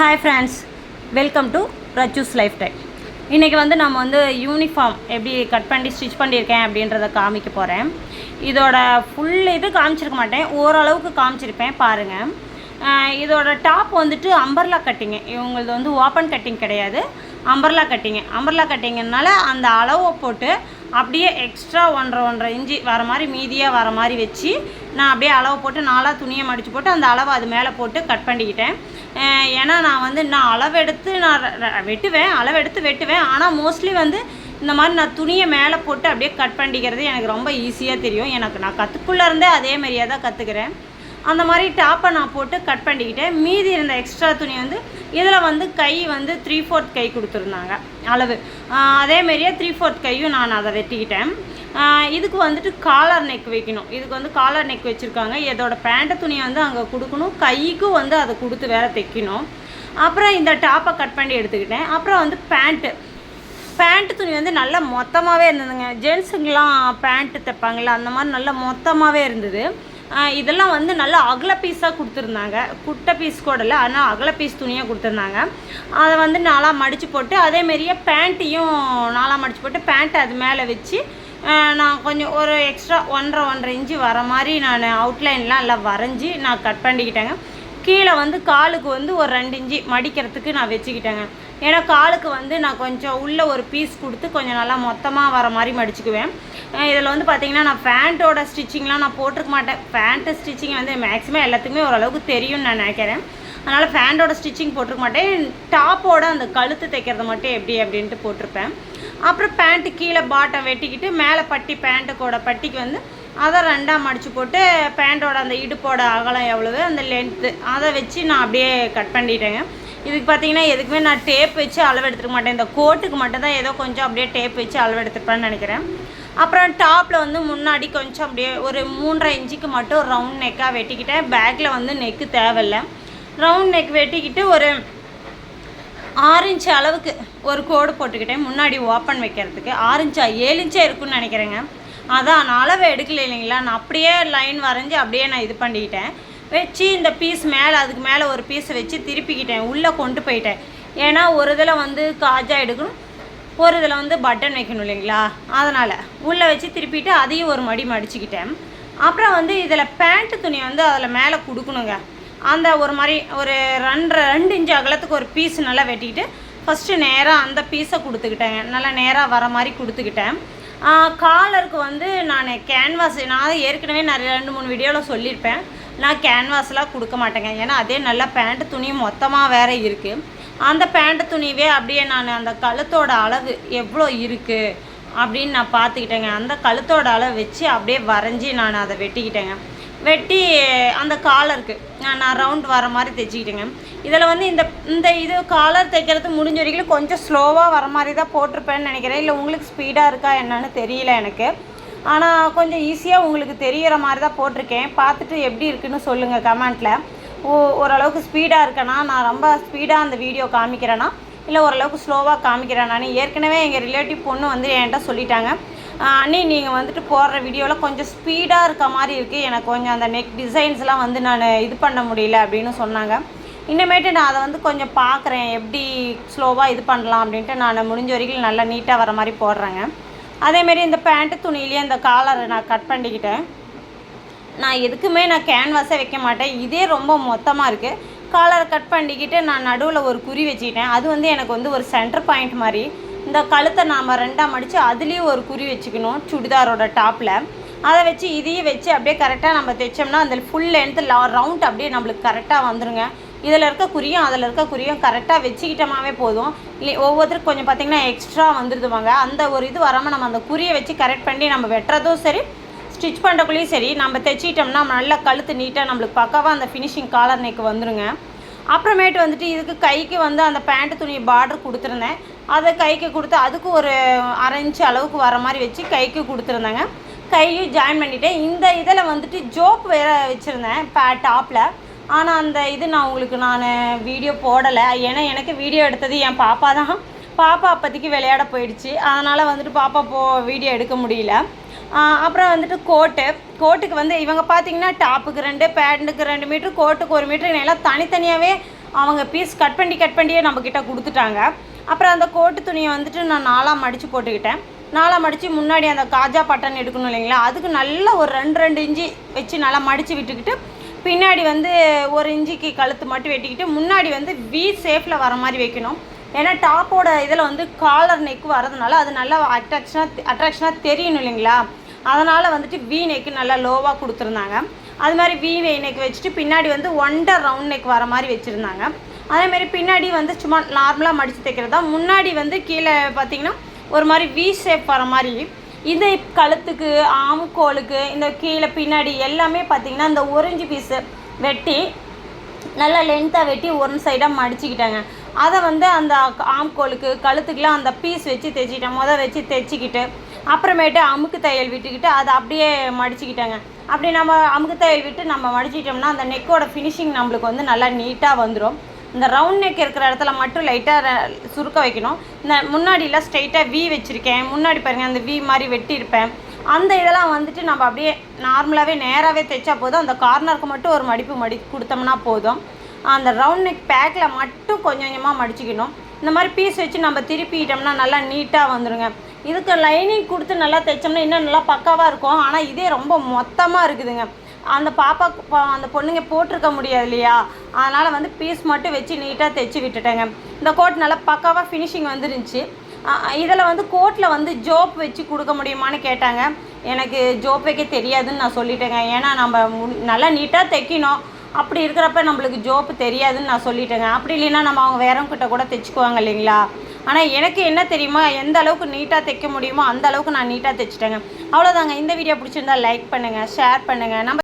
Hi friends welcome to Raju's life time இன்றைக்கி வந்து நம்ம வந்து யூனிஃபார்ம் எப்படி கட் பண்ணி ஸ்டிச் பண்ணியிருக்கேன் அப்படின்றத காமிக்க போகிறேன் இதோட ஃபுல் இது காமிச்சிருக்க மாட்டேன். ஓரளவுக்கு காமிச்சிருப்பேன் பாருங்கள் இதோட டாப் வந்துட்டு அம்பர்லா கட்டிங்க இவங்களது வந்து ஓப்பன் கட்டிங் கிடையாது. அம்பர்லா கட்டிங்க அம்பர்லா கட்டிங்கனால அந்த அளவை போட்டு அப்படியே எக்ஸ்ட்ரா ஒன்றரை ஒன்றரை இஞ்சி வர மாதிரி மீதியாக வர மாதிரி வச்சு நான் அப்படியே அளவு போட்டு நாலாக துணியை மடித்து போட்டு அந்த அளவை அது மேலே போட்டு கட் பண்ணிக்கிட்டேன். ஏன்னா நான் வந்து நான் அளவெடுத்து நான் வெட்டுவேன் அளவெடுத்து வெட்டுவேன். ஆனால் மோஸ்ட்லி வந்து இந்த மாதிரி நான் துணியை மேலே போட்டு அப்படியே கட் பண்ணிக்கிறது எனக்கு ரொம்ப ஈஸியாக தெரியும். எனக்கு நான் கற்றுக்குள்ளே இருந்தே அதே மாதிரியே தான் கற்றுக்கிறேன் அந்த மாதிரி டாப்பை நான் போட்டு கட் பண்ணிக்கிட்டேன். மீதி இருந்த எக்ஸ்ட்ரா துணி வந்து இதில் வந்து கை வந்து த்ரீ ஃபோர்த் கை கொடுத்துருந்தாங்க அளவு. அதேமாரியே அதே மாதிரியே த்ரீ ஃபோர்த் கையும் நான் அதை வெட்டிக்கிட்டேன். இதுக்கு வந்துட்டு காலர் நெக் வைக்கணும். இதுக்கு வந்து காலர் நெக் வச்சுருக்காங்க. இதோட பேண்ட் துணியை வந்து அங்கே கொடுக்கணும். கைக்கும் வந்து அதை கொடுத்து வேற தைக்கணும். அப்புறம் இந்த டாப்பை கட் பண்ணி எடுத்துக்கிட்டேன். அப்புறம் வந்து பேண்ட்டு பேண்ட் துணி வந்து நல்லா மொத்தமாகவே இருந்ததுங்க. ஜென்ஸுங்கெலாம் பேண்ட்டு தைப்பாங்களே அந்த மாதிரி நல்லா மொத்தமாகவே இருந்தது. இதெல்லாம் வந்து நல்லா அகல பீஸாக கொடுத்துருந்தாங்க. குட்டை பீஸ் கூட இல்லை ஆனால் அகல பீஸ் துணியாக கொடுத்துருந்தாங்க. அதை வந்து நாளாக மடித்து போட்டு அதேமாரியே பேண்ட்டையும் நாளாக மடித்து போட்டு பேண்ட்டை அது மேலே வச்சு நான் கொஞ்சம் ஒரு எக்ஸ்ட்ரா ஒன்றரை ஒன்றரை இன்ச்சு வர மாதிரி நான் அவுட்லைன்லாம் எல்லாம் வரைஞ்சி நான் கட் பண்ணிக்கிட்டேங்க. கீழே வந்து காலுக்கு வந்து ஒரு ரெண்டு இஞ்சி மடிக்கிறதுக்கு நான் வச்சுக்கிட்டேங்க. ஏன்னா காலுக்கு வந்து நான் கொஞ்சம் உள்ள ஒரு பீஸ் கொடுத்து கொஞ்சம் நல்லா மொத்தமாக வர மாதிரி மடிச்சுக்குவேன். இதில் வந்து பார்த்தீங்கன்னா நான் ஃபேண்ட்டோட ஸ்டிச்சிங்லாம் நான் போட்டிருக்க மாட்டேன். ஃபேண்ட்டு ஸ்டிச்சிங் வந்து மேக்ஸிமம் எல்லாத்துக்குமே ஓரளவுக்கு தெரியும்னு நான் நினைக்கிறேன். அதனால் ஃபேண்டோட ஸ்டிச்சிங் போட்டிருக்க மாட்டேன். டாப்போட அந்த கழுத்து தைக்கிறது மட்டும் எப்படி அப்படின்ட்டு போட்டிருப்பேன். அப்புறம் பேண்ட்டு கீழே பாட்டம் வெட்டிக்கிட்டு மேலே பட்டி பேண்ட்டுக்கோட பட்டிக்கு வந்து அதை ரெண்டாக மடித்து போட்டு பேண்ட்டோட அந்த இடுப்போட அகலம் எவ்வளவு அந்த லென்த்து அதை வச்சு நான் அப்படியே கட் பண்ணிட்டேங்க. இதுக்கு பார்த்தீங்கன்னா எதுக்குமே நான் டேப் வச்சு அளவு எடுத்துக்க மாட்டேன். இந்த கோட்டுக்கு மட்டும் தான் ஏதோ கொஞ்சம் அப்படியே டேப் வச்சு அளவு எடுத்துப்பேன்னு நினைக்கிறேன். அப்புறம் டாப்பில் வந்து முன்னாடி கொஞ்சம் அப்படியே ஒரு மூன்றரை இன்ச்சுக்கு மட்டும் ரவுண்ட் நெக்காக வெட்டிக்கிட்டேன். பேக்கில் வந்து நெக்கு தேவையில்லை. ரவுண்ட் நெக் வெட்டிக்கிட்டு ஒரு ஆறு இன்ச்சு அளவுக்கு ஒரு கோடு போட்டுக்கிட்டேன். முன்னாடி ஓப்பன் வைக்கிறதுக்கு. ஆறு இன்ச்சா ஏழு இன்ச்சாக இருக்குன்னு நினைக்கிறேங்க. அதான் நான் அளவு எடுக்கல இல்லைங்களா? நான் அப்படியே லைன் வரைஞ்சி அப்படியே நான் இது பண்ணிக்கிட்டேன் வச்சு இந்த பீஸ் மேலே அதுக்கு மேலே ஒரு பீஸை வச்சு திருப்பிக்கிட்டேன். உள்ளே கொண்டு போயிட்டேன். ஏன்னா ஒரு இதில் வந்து காஜா எடுக்கணும் ஒரு இதில் வந்து பட்டன் வைக்கணும் இல்லைங்களா? அதனால் உள்ளே வச்சு திருப்பிட்டு அதையும் ஒரு மடி மடிச்சுக்கிட்டேன். அப்புறம் வந்து இதில் பேண்ட்டு துணி வந்து அதில் மேலே கொடுக்கணுங்க. அந்த ஒரு மாதிரி ஒரு ரெண்டரை ரெண்டு இன்ச்சு அகலத்துக்கு ஒரு பீஸ் நல்லா வெட்டிக்கிட்டு ஃபஸ்ட்டு நேராக அந்த பீஸை கொடுத்துக்கிட்டேங்க. நல்லா நேராக வர மாதிரி கொடுத்துக்கிட்டேன். காலருக்கு வந்து நான் கேன்வாஸ் நான் ஏற்கனவே நிறைய ரெண்டு மூணு வீடியோவில் சொல்லியிருப்பேன். நான் கேன்வாஸ்லாம் கொடுக்க மாட்டேங்க. ஏன்னா அதே நல்ல பேண்ட் துணி மொத்தமாக வேற இருக்குது அந்த பேண்ட் துணிவே அப்படியே நான் அந்த கழுத்தோட அளவு எவ்வளோ இருக்குது அப்படின்னு நான் பார்த்துக்கிட்டேங்க. அந்த கழுத்தோட அளவு வச்சு அப்படியே வரைஞ்சி நான் அதை வெட்டிக்கிட்டேங்க. வெட்டி அந்த காலருக்கு நான் நான் ரவுண்ட் வர மாதிரி தைச்சிக்கிட்டேங்க. இதில் வந்து இந்த இந்த இது காலர் தைக்கிறது முடிஞ்ச வரைக்கும் கொஞ்சம் ஸ்லோவாக வர மாதிரி தான் போட்டிருப்பேன்னு நினைக்கிறேன். இல்லை உங்களுக்கு ஸ்பீடாக இருக்கா என்னன்னு தெரியல எனக்கு. ஆனால் கொஞ்சம் ஈஸியாக உங்களுக்கு தெரிகிற மாதிரி தான் போட்டிருக்கேன். பார்த்துட்டு எப்படி இருக்குன்னு சொல்லுங்கள் கமெண்ட்டில் ஓ ஓரளவுக்கு ஸ்பீடாக இருக்கேனா? நான் ரொம்ப ஸ்பீடாக அந்த வீடியோ காமிக்கிறேன்னா இல்லை ஓரளவுக்கு ஸ்லோவாக காமிக்கிறேன் நான் ஏற்கனவே எங்கள் ரிலேட்டிவ் பொண்ணு வந்து என்கிட்ட சொல்லிட்டாங்க. அண்ணி நீங்கள் வந்துட்டு போடுற வீடியோவில் கொஞ்சம் ஸ்பீடாக இருக்க மாதிரி இருக்குது எனக்கு கொஞ்சம் அந்த நெக் டிசைன்ஸ்லாம் வந்து நான் இது பண்ண முடியல அப்படின்னு சொன்னாங்க. இனிமேட்டு நான் அதை வந்து கொஞ்சம் பார்க்குறேன் எப்படி ஸ்லோவாக இது பண்ணலாம் அப்படின்ட்டு நான் முடிஞ்ச வரைக்கும் நல்லா நீட்டாக வர மாதிரி போடுறேங்க. அதேமாரி இந்த பேண்ட்டு துணியிலேயே இந்த காலரை நான் கட் பண்ணிக்கிட்டேன். நான் எதுக்குமே நான் கேன்வாஸே வைக்க மாட்டேன். இதே ரொம்ப மொத்தமாக இருக்குது காலரை கட் பண்ணிக்கிட்டு நான் நடுவில் ஒரு குறி வச்சுக்கிட்டேன். அது வந்து எனக்கு வந்து ஒரு சென்டர் பாயிண்ட் மாதிரி. இந்த கழுத்தை நாம் ரெண்டாக மடித்து அதுலேயும் ஒரு குறி வச்சுக்கணும் சுடிதாரோட டாப்பில் அதை வச்சு இதையும் வச்சு அப்படியே கரெக்டாக நம்ம தைச்சோம்னா அந்த ஃபுல் லென்த்து ரவுண்ட் அப்படியே நம்மளுக்கு கரெக்டாக வந்துடுங்க இதில் இருக்க குறியும் அதில் இருக்க குறியும் கரெக்டாக வச்சுக்கிட்டோமாவே போதும். இல்லை ஒவ்வொருத்தருக்கு கொஞ்சம் பார்த்திங்கன்னா எக்ஸ்ட்ரா வந்துடுவாங்க அந்த ஒரு இது வராமல் நம்ம அந்த குறியை வச்சு கரெக்ட் பண்ணி நம்ம வெட்டுறதும் சரி ஸ்டிச் பண்ணுறக்குள்ளேயும் சரி நம்ம தைச்சிக்கிட்டோம்னா நல்லா கழுத்து நீட்டாக நம்மளுக்கு பக்காவாக அந்த ஃபினிஷிங் காலர் நெக் வந்துடுங்க அப்புறமேட்டு வந்துட்டு இதுக்கு கைக்கு வந்து அந்த பேண்ட்டு துணி பார்டர் கொடுத்துருந்தேன். அதை கைக்கு கொடுத்து அதுக்கு ஒரு அரை இன்ச்சு அளவுக்கு வர மாதிரி வச்சு கைக்கு கொடுத்துருந்தேங்க. கையும் ஜாயின் பண்ணிட்டேன். இந்த இதில் வந்துட்டு ஜோப் வேறு வச்சுருந்தேன் பே டாப்பில் ஆனால் அந்த இது நான் உங்களுக்கு நான் வீடியோ போடலை. ஏன்னா எனக்கு வீடியோ எடுத்தது என் பாப்பா தான். பாப்பா அப்போதைக்கு விளையாட போயிடுச்சு. அதனால் வந்துட்டு பாப்பா போ வீடியோ எடுக்க முடியல. அப்புறம் வந்துட்டு கோட்டு. கோட்டுக்கு வந்து இவங்க பார்த்தீங்கன்னா டாப்புக்கு ரெண்டு பேண்ட்டுக்கு ரெண்டு மீட்ரு கோட்டுக்கு ஒரு மீட்ரு எல்லாம் தனித்தனியாகவே அவங்க பீஸ் கட் பண்ணி கட் பண்ணியே நம்மக்கிட்ட கொடுத்துட்டாங்க. அப்புறம் அந்த கோட்டு துணியை வந்துட்டு நான் நாலாக மடித்து போட்டுக்கிட்டேன். நாலாக மடித்து முன்னாடி அந்த காஜா பட்டன் எடுக்கணும் இல்லைங்களா? அதுக்கு நல்லா ஒரு ரெண்டு ரெண்டு இஞ்சி வச்சு நல்லா மடித்து விட்டுக்கிட்டு பின்னாடி வந்து ஒரு இஞ்சிக்கு கழுத்து மட்டும் வெட்டிக்கிட்டு முன்னாடி வந்து வி சேஃபில் வர மாதிரி வைக்கணும். ஏன்னா டாப்போட இதில் வந்து காலர் நெக் வரதுனால அது நல்லா அட்ராக்ஷனாக அட்ராக்ஷனாக தெரியணும் இல்லைங்களா? அதனால் வந்துட்டு வி நெக்கு நல்லா லோவாக கொடுத்துருந்தாங்க. அது மாதிரி வி நெக் வச்சுட்டு பின்னாடி வந்து ஒண்டர் ரவுண்ட் நெக் வர மாதிரி வச்சுருந்தாங்க. அதேமாரி பின்னாடி வந்து சும்மா நார்மலாக மடித்து தைக்கிறது தான் முன்னாடி வந்து கீழே பார்த்தீங்கன்னா ஒரு மாதிரி வி ஷேப் வர மாதிரி இந்த கழுத்துக்கு ஆமுக்கோலுக்கு இந்த கீழே பின்னாடி எல்லாமே பார்த்தீங்கன்னா இந்த ஒரஞ்சு பீஸு வெட்டி நல்லா லென்த்தாக வெட்டி ஒரு சைடாக மடிச்சுக்கிட்டாங்க. அதை வந்து அந்த ஆம்கோலுக்கு கழுத்துக்கெலாம் அந்த பீஸ் வச்சு தைச்சிக்கிட்டேன் முத வச்சு தைச்சிக்கிட்டு அப்புறமேட்டு அமுக்கு தையல் விட்டுக்கிட்டு அதை அப்படியே மடிச்சுக்கிட்டாங்க. அப்படி நம்ம அமுக்கு தையல் விட்டு நம்ம மடிச்சிட்டோம்னா அந்த நெக்கோட ஃபினிஷிங் நம்மளுக்கு வந்து நல்லா நீட்டாக வந்துடும் இந்த ரவுண்ட் நெக் இருக்கிற இடத்துல மட்டும் லைட்டாக சுருக்க வைக்கணும். இந்த முன்னாடிலாம் ஸ்ட்ரைட்டாக வி வச்சுருக்கேன். முன்னாடி பாருங்கள் அந்த வி மாதிரி வெட்டியிருப்பேன். அந்த இதெல்லாம் வந்துட்டு நம்ம அப்படியே நார்மலாகவே நேராகவே தைச்சா போதும். அந்த கார்னருக்கு மட்டும் ஒரு மடிப்பு மடி கொடுத்தோம்னா போதும். அந்த ரவுண்ட் நெக் பேக்கில் மட்டும் கொஞ்சம் கொஞ்சமாக மடிச்சுக்கணும். இந்த மாதிரி பீஸ் வச்சு நம்ம திருப்பிட்டோம்னா நல்லா நீட்டாக வந்துடுங்க இதுக்கு லைனிங் கொடுத்து நல்லா தைச்சோம்னா இன்னும் நல்லா பக்காவாக இருக்கும். ஆனால் இதே ரொம்ப மொத்தமாக இருக்குதுங்க. அந்த பாப்பா பா- அந்த பொண்ணுங்க போட்டிருக்க முடியாது இல்லையா? அதனால் வந்து பீஸ் மட்டும் வச்சு நீட்டாக தைச்சி விட்டுட்டேங்க. இந்த கோட் நல்லா பக்காவாக ஃபினிஷிங் வந்துருந்துச்சு. இதில் வந்து கோட்டில் வந்து ஜோப் வச்சு கொடுக்க முடியுமான்னு கேட்டாங்க. எனக்கு ஜோப் வைக்க தெரியாதுன்னு நான் சொல்லிட்டேங்க. ஏன்னா நம்ம நல்லா நீட்டாக தைக்கணும். அப்படி இருக்கிறப்ப நம்மளுக்கு ஜோப்பு தெரியாதுன்னு நான் சொல்லிட்டேங்க. அப்படி இல்லைன்னா நம்ம அவங்க வேறவங்கிட்ட கூட தைச்சிக்குவாங்க இல்லைங்களா? ஆனால் எனக்கு என்ன தெரியுமா? எந்த அளவுக்கு நீட்டாக தைக்க முடியுமோ அந்த அளவுக்கு நான் நீட்டாக தைச்சிட்டேங்க. அவ்வளோதாங்க இந்த வீடியோ பிடிச்சிருந்தா லைக் பண்ணுங்கள் ஷேர் பண்ணுங்கள் நம்ம